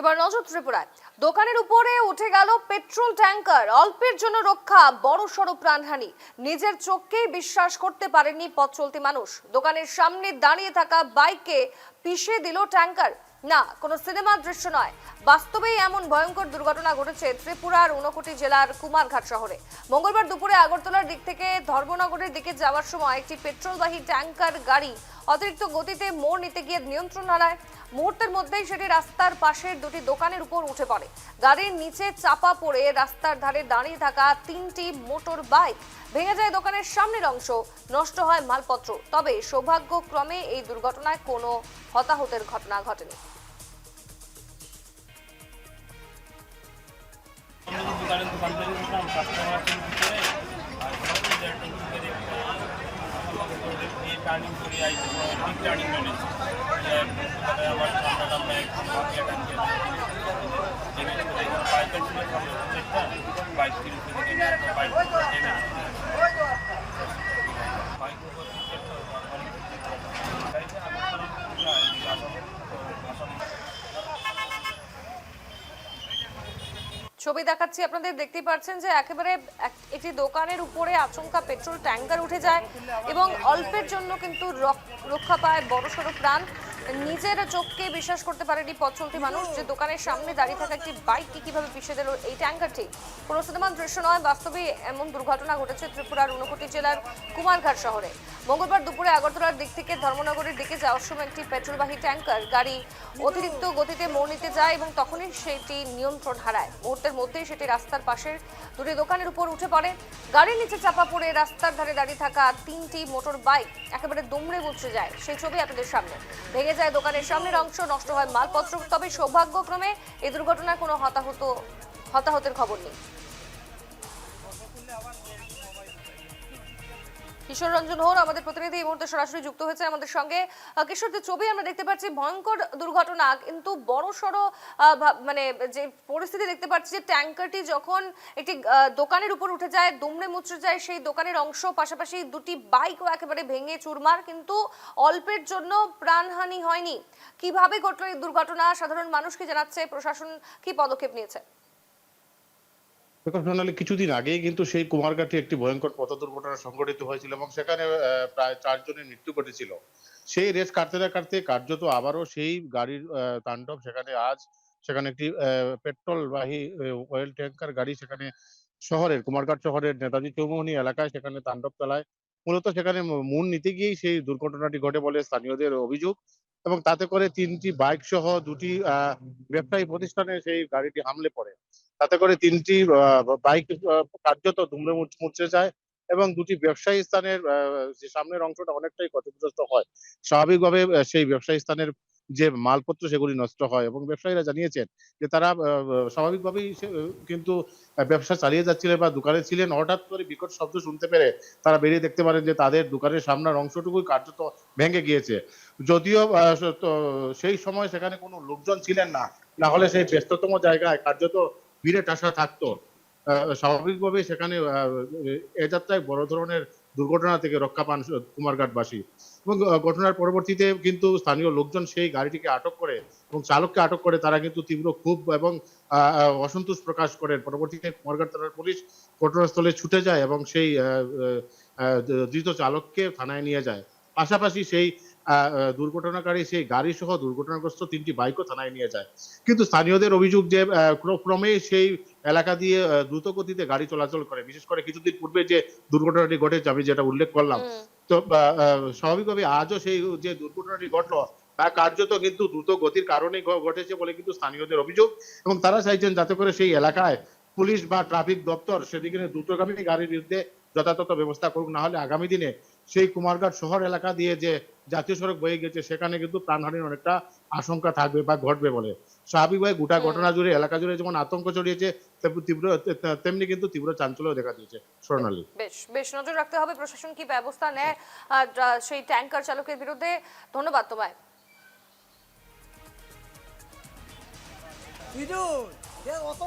এবার নজর ত্রিপুরায়। দোকানের উপরে উঠে গেল পেট্রোল ট্যাঙ্কার। অল্পের জন্য রক্ষা, বড় সড়ো প্রাণহানি। নিজের চোখকেই বিশ্বাস করতে পারেনি পথ চলতি মানুষ। দোকানের সামনে দাঁড়িয়ে থাকা বাইকে পিষে দিল ট্যাঙ্কার। না, কোনো সিনেমার দৃশ্য নয়। বাস্তবেই এমন ভয়ঙ্কর দুর্ঘটনা ঘটেছে ত্রিপুরার ঊনকোটি জেলার কুমারঘাট শহরে। মঙ্গলবার দুপুরে আগরতলার দিক থেকে ধর্মনগরের দিকে যাওয়ার সময় একটি পেট্রোলবাহী ট্যাঙ্কার গাড়ি অতিরিক্ত গতিতে মোড় নিতে গিয়ে নিয়ন্ত্রণ হারায় মুহূর্তের মধ্যেই সেটি রাস্তার পাশের দুটি দোকানের উপর উঠে পড়ে। গাড়ির নিচে চাপা পড়ে রাস্তার ধারে দাঁড়িয়ে থাকা তিনটি মোটর বাইক ভেঙে যায় দোকানের সামনের অংশ। নষ্ট হয় মালপত্র। তবে সৌভাগ্যক্রমে এই দুর্ঘটনায় কোনো হতাহতের ঘটনা ঘটেনি। দোকানে দোকান থেকে উঠলাম কাস্টমার আছেন ভিতরে আর হঠাৎ করে একটা কি করে আমাকে দিয়ে টার্নিং করে আইছি ঠিক টার্নিং মেনেছি দোকানে আবার ঠান্ডা ঠান্ডা একটু টানছে ড্যামেজ করে বাইকের একটা বাইক ড্যামেজ বাইক ছবি দেখাচ্ছি, আপনাদের দেখতে পাচ্ছেন যে একেবারে এক- একটি দোকানের উপরে আচমকা পেট্রোল ট্যাঙ্কার উঠে যায় এবং অল্পের জন্য কিন্তু রক- রক্ষা পায় বড়সড় প্রাণ। নিজের চোখকে বিশ্বাস করতে পারেনি পথ চলতি মানুষ। যে দোকানের সামনে দাঁড়িয়ে থাকা একটি বাইককে কীভাবে পিছিয়ে দিল এই ট্যাঙ্কারটি? কোনো সিনেমার দৃশ্য নয়, বাস্তবে এমন দুর্ঘটনা ঘটেছে ত্রিপুরার ঊনকোটি জেলার কুমারঘাট শহরে। মঙ্গলবার দুপুরে আগরতলার দিক থেকে ধর্মনগরের দিকে যাওয়ার সময় একটি পেট্রোলবাহী ট্যাঙ্কার গাড়ি অতিরিক্ত গতিতে মোড় নিতে যায় এবং তখনই সেটি নিয়ন্ত্রণ হারায়। মুহূর্তের মধ্যেই সেটি রাস্তার পাশের দুটি দোকানের উপর উঠে পড়ে। গাড়ির নিচে চাপা পড়ে রাস্তার ধারে দাঁড়িয়ে থাকা তিনটি মোটর বাইক একেবারে দুমড়ে মুচড়ে যায়। সেই ছবি আপনাদের সামনে। ভেঙে যায় দোকানের সামনের অংশ, নষ্ট হয় মালপত্র। তবে সৌভাগ্যক্রমে এই দুর্ঘটনায় কোনো হতাহত হতাহতের খবর নেই। কিশোর রঞ্জন হোর আমাদের প্রতিনিধি এই মুহূর্তে সরাসরি যুক্ত হয়েছে আমাদের সঙ্গে। কিশোর, যে ছবি আমরা দেখতে পাচ্ছি, ভয়ঙ্কর দুর্ঘটনা, কিন্তু বড় সড়ো মানে যে পরিস্থিতি দেখতে পাচ্ছি, যে ট্যাঙ্কারটি যখন একটি দোকানের উপর উঠে যায়, দুমড়ে মুচড়ে যায়, সেই দোকানের অংশ, পাশাপাশি দুটি বাইকও একেবারে ভেঙে চুরমার, কিন্তু অল্পের জন্য প্রাণহানি হয়নি। কীভাবে ঘটলো এই দুর্ঘটনা? সাধারণ মানুষকে জানাচ্ছে, প্রশাসন কি পদক্ষেপ নিয়েছে? সোনালী কিছুদিন আগেই কিন্তু সেই কুমারঘাটে একটি ভয়ঙ্কর পথ দুর্ঘটনা সংঘটিত হয়েছিল এবং সেখানে প্রায় চারজনের মৃত্যু ঘটেছিল। সেই রেস কাটতে না কাটতে কার্যত আবারও সেই গাড়ির তাণ্ডব সেখানে আজ সেখানে একটি পেট্রোল বাহী অয়েল ট্যাঙ্কার গাড়ি সেখানে শহরের, কুমারঘাট শহরের নেতাজি চৌমুহনী এলাকায় সেখানে তাণ্ডব চালায়। মূলত সেখানে মূল নিতে গিয়েই সেই দুর্ঘটনাটি ঘটে বলে স্থানীয়দের অভিযোগ এবং তাতে করে তিনটি বাইক সহ দুটি ব্যবসায়ী প্রতিষ্ঠানে সেই গাড়িটি হামলে পড়ে। তাতে করে তিনটি বাইক কার্যত মুচ- মুচড়ে যায় এবং দুটি ব্যবসায়ী স্থানের যে সামনের অংশটা অনেকটাই ক্ষতিগ্রস্ত হয়। স্বাভাবিকভাবে সেই ব্যবসায়ী স্থানের যে মালপত্র সেগুলি নষ্ট হয় এবং ব্যবসায়ীরা জানিয়েছেন যে তারা স্বাভাবিকভাবেই কিন্তু ব্যবসা চালিয়ে যাচ্ছিলেন বা দোকানে ছিলেন, হঠাৎ করে বিকট শব্দ শুনতে পেরে তারা বেরিয়ে দেখতে পারেন যে তাদের দোকানের সামনের অংশটুকুই কার্যত ভেঙে গিয়েছে। যদিও সেই সময় সেখানে কোনো লোকজন ছিলেন না না হলে সেই ব্যস্ততম জায়গায় কার্যত ভিড়ে টাসা থাকতো। আহ, স্বাভাবিকভাবেই সেখানে এ যাত্রায় বড় ধরনের দুর্ঘটনা থেকে রক্ষা পান কুমারঘাটবাসী। এবং ঘটনার পরবর্তীতে কিন্তু স্থানীয় লোকজন সেই গাড়িটিকে আটক করে এবং চালককে আটক করে তারা কিন্তু তীব্র ক্ষোভ এবং অসন্তোষ প্রকাশ করেন। পরবর্তীতে কুমারঘাট থানার পুলিশ ঘটনাস্থলে ছুটে যায় এবং সেই ধৃত চালককে থানায় নিয়ে যায়। পাশাপাশি সেই দুর্ঘটনাকারী সেই গাড়ি সহ দুর্ঘটনাগ্রস্ত তিনটি বাইকও থানায় নিয়ে যায়। কিন্তু স্থানীয়দের অভিযোগ যে আহ, ক্র- ক্রমেই সেই এলাকা দিয়ে দ্রুত গতিতে গাড়ি চলাচল করে। বিশেষ করে কিছুদিন পূর্বে যে দুর্ঘটনাটি ঘটেছে আমি যেটা উল্লেখ করলাম। তো স্বাভাবিকভাবে আজও সেই যে দুর্ঘটনাটি ঘটলো তা কার্যত কিন্তু দ্রুত গতির কারণে ঘটেছে বলে কিন্তু স্থানীয়দের অভিযোগ। এবং তারা চাইছেন যাতে করে সেই এলাকায় পুলিশ বা ট্রাফিক দপ্তর সেদিকে দ্রুতগামী গাড়ির বিরুদ্ধে যথাযথ ব্যবস্থা করুক। না হলে আগামী দিনে সেই কুমারঘাট শহর এলাকা দিয়ে যে জাতীয় সড়ক বয়ে গেছে সেখানে কিন্তু প্রাণহানির অনেকটা আশঙ্কা থাকবে বা ঘটবে বলে। স্বাভাবিকভাবে গোটা ঘটনা জুড়ে এলাকা জুড়ে যেমন আতঙ্ক ছড়িয়েছে তেমনি তীব্র তেমনি কিন্তু তীব্র চাঞ্চল্য দেখা দিয়েছে স্বর্ণালী। বেশ বেশ নজর রাখতে হবে প্রশাসন কি ব্যবস্থা নেয়? আর সেই ট্যাঙ্কার চালকের বিরুদ্ধে ধন্যবাদ তোমায়। বিদ্যুৎ